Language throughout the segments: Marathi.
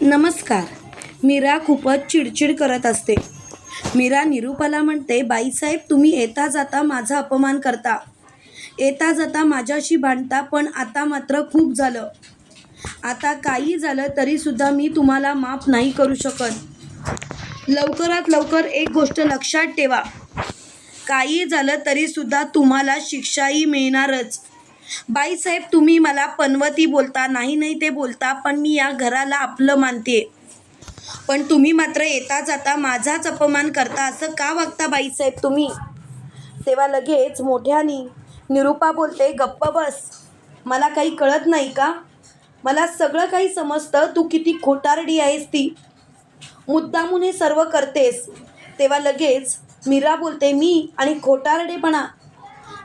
नमस्कार. मीरा खूपच चिडचिड करत असते. मीरा निरूपाला म्हणते बाईसाहेब तुम्ही येता जाता माझा अपमान करता. येता जाता माझ्याशी भांडता पण आता मात्र खूप झालं. आता काही झालं तरीसुद्धा मी तुम्हाला माफ नाही करू शकत. लवकरात लवकर एक गोष्ट लक्षात ठेवा. काही झालं तरीसुद्धा तुम्हाला शिक्षाही मिळणारच. बाईसाहेब तुम्ही मला पनवती बोलता नाही नाही ते बोलता पण मी या घराला आपलं मानते. पण तुम्ही मात्र येता जाता माझाच अपमान करता असं का वागता बाईसाहेब तुम्ही? तेव्हा लगेच मोठ्यानी निरूपा बोलते गप्प बस. मला काही कळत नाही का? मला सगळं काही समजतं. तू किती खोटारडी आहेस ती. मुद्दामून हे सर्व करतेस. तेव्हा लगेच मीरा बोलते मी आणि खोटारडेपणा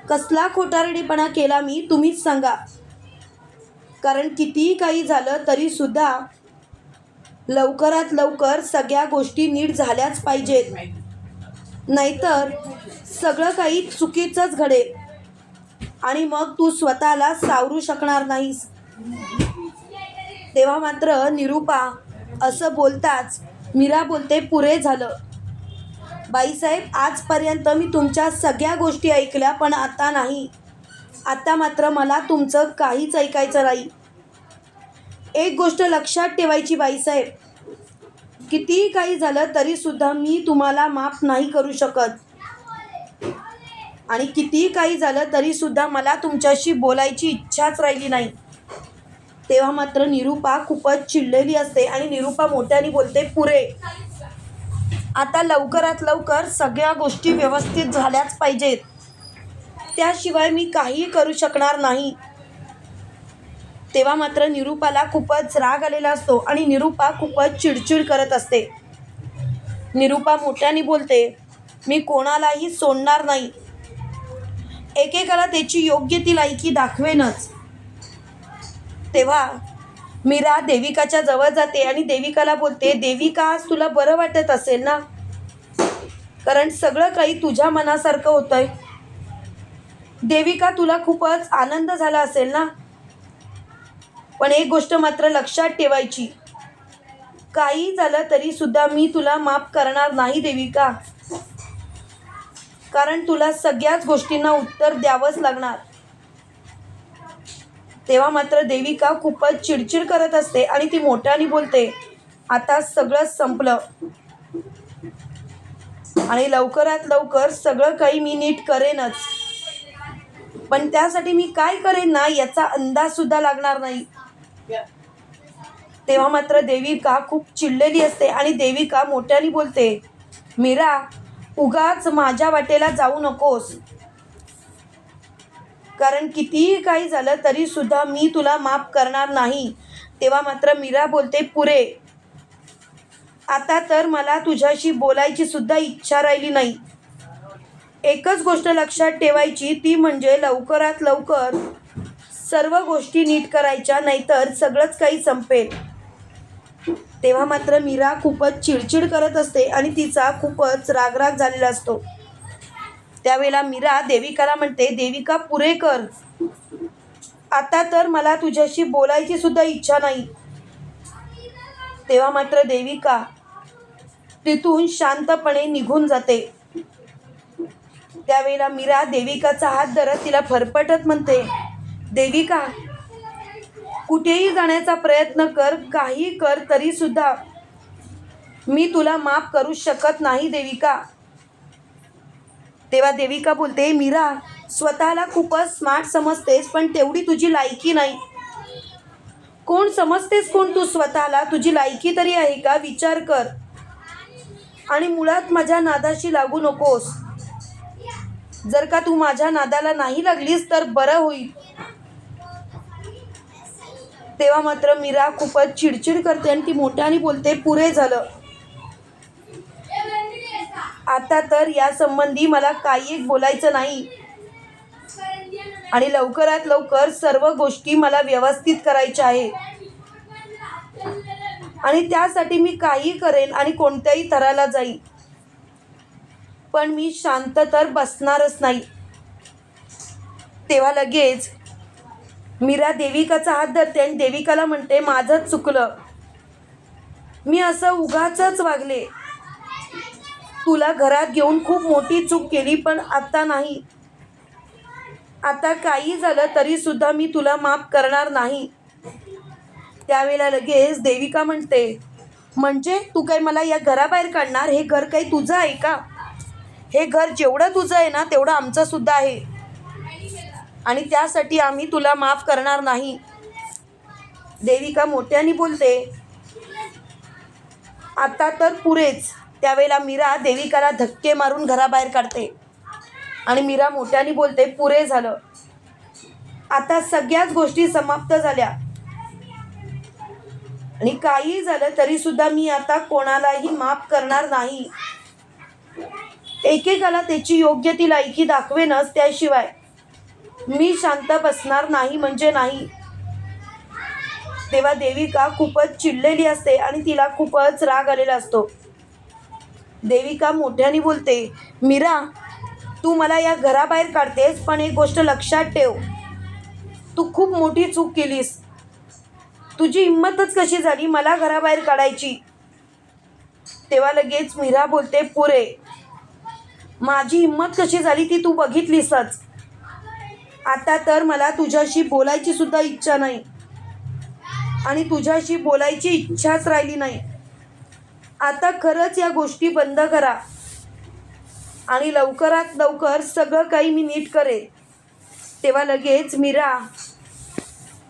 कसला खोटारडेपणा केला मी तुम्हीच सांगा. कारण कितीही काही झालं तरीसुद्धा लवकरात लवकर सगळ्या गोष्टी नीट झाल्याच पाहिजेत. नाहीतर सगळं काही चुकीचंच घडेल. आणि मग तू स्वतःला सावरू शकणार नाहीस. तेव्हा मात्र निरूपा असं बोलताच मीरा बोलते पुरे झालं. बाईसाहेब आजपर्यंत मी तुमच्या सगळ्या गोष्टी ऐकल्या पण आता नाही. आता मात्र मला तुमचं काहीच ऐकायचं नाही. एक गोष्ट लक्षात ठेवायची बाईसाहेब. कितीही काही झालं तरीसुद्धा मी तुम्हाला माफ नाही करू शकत. आणि कितीही काही झालं तरीसुद्धा मला तुमच्याशी बोलायची इच्छाच राहिली नाही. तेव्हा मात्र निरूपा खूपच चिडलेली असते आणि निरूपा मोठ्याने बोलते पुरे आता लवकरात लवकर सगळ्या गोष्टी व्यवस्थित झाल्याच पाहिजेत. त्याशिवाय मी काहीही करू शकणार नाही. तेव्हा मात्र निरूपाला खूपच राग आलेला असतो आणि निरूपा खूपच चिडचिड करत असते. निरूपा मोठ्याने बोलते मी कोणालाही सोडणार नाही. एकेकाला त्याची योग्य ती लायकी दाखवेनच. तेव्हा मीरा देविकाच्या जवळ जाते आणि देविकाला बोलते देविका आज तुला बरं वाटत असेल ना? कारण सगळं काही तुझ्या मनासारखं होतंय. देविका तुला खूपच आनंद झाला असेल ना? पण एक गोष्ट मात्र लक्षात ठेवायची. काही झालं तरी सुद्धा मी तुला माफ करणार नाही देविका. कारण तुला सगळ्याच गोष्टींना उत्तर द्यावंच लागणार. तेव्हा मात्र देविका खूपच चिडचिड करत असते आणि ती मोठ्याने बोलते आता सगळं संपलं. आणि लवकरात लवकर सगळं काही मी नीट करेनच. पण त्यासाठी मी काय करेन ना याचा अंदाज सुद्धा लागणार नाही. तेव्हा मात्र देविका खूप चिडलेली असते आणि देविका मोठ्याने बोलते मीरा उगाच माझ्या वाटेला जाऊ नकोस. कारण कितीही काही झालं तरी सुद्धा मी तुला माफ करणार नाही. तेव्हा मात्र मीरा बोलते पुरे आता तर मला तुझ्याशी बोलायची सुद्धा इच्छा राहिली नाही. एकच गोष्ट लक्षात ठेवायची ती म्हणजे लवकरात लवकर सर्व गोष्टी नीट करायच्या नाहीतर सगळंच काही संपेल. तेव्हा मात्र मीरा खूपच चिडचिड करत असते आणि तिचा खूपच रागराग झालेला असतो. त्यावेळेला मीरा देविकाला म्हणते देविका पुरे कर. आता तर मला तुझ्याशी बोलायची सुद्धा इच्छा नाही. तेव्हा मात्र देविका तिथून शांतपणे निघून जाते. त्यावेळेला मीरा देविकाचा हात धरत तिला फरफटत म्हणते देविका कुठेही जाण्याचा प्रयत्न कर काही कर तरी सुद्धा मी तुला माफ करू शकत नाही देविका. तेव्हा देविका बोलते मीरा स्वतःला खूपच स्मार्ट समजतेस पण तेवढी तुझी लायकी नाही. कोण समजतेस कोण तू स्वतःला? तुझी लायकी तरी आहे का? विचार कर. आणि मुळात माझ्या नादाशी लागू नकोस. जर का तू माझ्या नादाला नाही लागलीस तर बरं होईल. तेव्हा मात्र मीरा खूपच चिडचिड करते आणि ती मोठ्याने बोलते पुरे झालं. आता तर यासंबंधी मला काही एक बोलायचं नाही. आणि लवकरात लवकर सर्व गोष्टी मला व्यवस्थित करायच्या आहेत आणि त्यासाठी मी काही करेन आणि कोणत्याही थराला जाईल. पण मी शांत तर बसणारच नाही. तेव्हा लगेच मीरा देविकाचा हात धरते आणि देविकाला म्हणते माझंच चुकलं. मी असं उगाचच वागले. तुला घरात घेऊन खूप मोठी चूक केली पण आता नाही. आता काही झालं तरी सुद्धा मी तुला माफ करणार नाही. त्यावेळेला लगेच देविका म्हणते म्हणजे तू काय मला या घराबाहेर काढणार? हे घर काही तुझं आहे का? हे घर जेवढं तुझं आहे ना तेवढं आमचं सुद्धा आहे. आणि त्यासाठी आम्ही तुला माफ करणार नाही. देविका मोठ्याने बोलते आता तर पुरेच. त्यावेळेला मीरा देविकाला धक्के मारून घराबाहेर काढते. आणि मीरा मोठ्याने बोलते पुरे झालं. आता सगळ्याच गोष्टी समाप्त झाल्या. आणि काही झालं तरी सुद्धा मी आता कोणालाही माफ करणार नाही. एकेकाला त्याची योग्य ती लायकी दाखवेनच त्याशिवाय. मी शांत बसणार नाही म्हणजे नाही. तेव्हा देविका खूपच चिडलेली असते आणि तिला खूपच राग आलेला असतो. देविका मोठ्याने बोलते मीरा तू मला या घराबाहेर काढतेस पण एक गोष्ट लक्षात ठेव. तू खूप मोठी चूक केलीस. तुझी हिंमतच कशी झाली मला घराबाहेर काढायची? तेव्हा लगेच मीरा बोलते पुरे माझी हिंमत कशी झाली ती तू बघितलीसच. आता तर मला तुझ्याशी बोलायची सुद्धा इच्छा नाही आणि तुझ्याशी बोलायची इच्छाच राहिली नाही. आता खरंच या गोष्टी बंद करा. आणि लवकरात लवकर सगळं काही मी नीट करेन. तेव्हा लगेच मीरा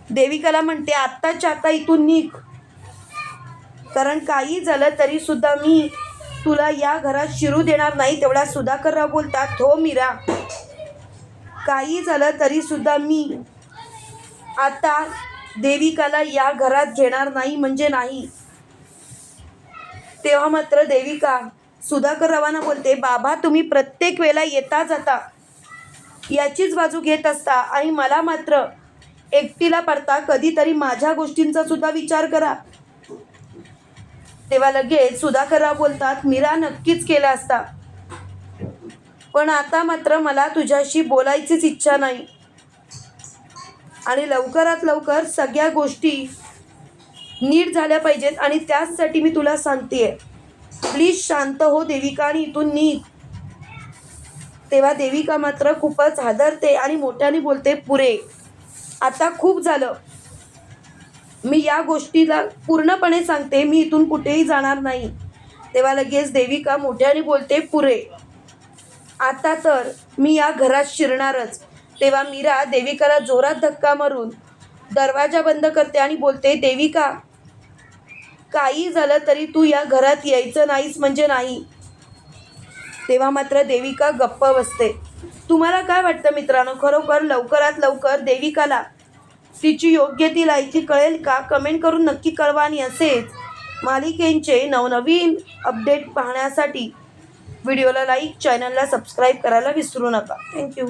देविकाला म्हणते आत्ताच्या आता इथून निघ. कारण काही झालं तरी सुद्धा मी तुला या घरात शिरू देणार नाही तेवढा सुधाकरराव बोलतात हो मीरा. काही झालं तरी सुद्धा मी आता देविकाला या घरात घेणार नाही म्हणजे नाही. तेव्हा मात्र देविका सुधाकर रवाना बोलते बाबा तुम्ही प्रत्येक वेळेला येता जाता. याचीच बाजू घेत असता आणि मला मात्र एकटीला पडता कधीतरी माझ्या गोष्टींचा सुद्धा विचार करा. तेव्हा लगेच सुधाकरराव बोलतात मीरा नक्कीच केला असता. पण आता मात्र मला तुझ्याशी बोलायचीच इच्छा नाही. आणि लवकरात लवकर सगळ्या गोष्टी नीट झाल्या पाहिजेत आणि त्याचसाठी मी तुला सांगते प्लीज शांत हो देविका आणि इथून नीट तेव्हा देविका मात्र खूपच हादरते आणि मोठ्याने बोलते पुरे आता खूप झालं. मी या गोष्टीला पूर्णपणे सांगते मी इथून कुठेही जाणार नाही. तेव्हा लगेच देविका मोठ्याने बोलते पुरे आता तर मी या घरात शिरणारच. तेव्हा मीरा देविकाला जोरात धक्का मारून दरवाजा बंद करते आणि बोलते देविका काही झालं तरी तू या घरात यायचं नाहीस म्हणजे नाही. तेव्हा मात्र देविका गप्प बसते. तुम्हाला काय वाटतं मित्रांनो? खरोखर लवकरात लवकर देविकाला तिची योग्य ती लायकी कळेल का? कमेंट करून नक्की कळवा आणि असेच मालिकेंचे नवनवीन अपडेट पाहण्यासाठी व्हिडिओला लाईक चॅनलला सबस्क्राईब करायला विसरू नका. थँक्यू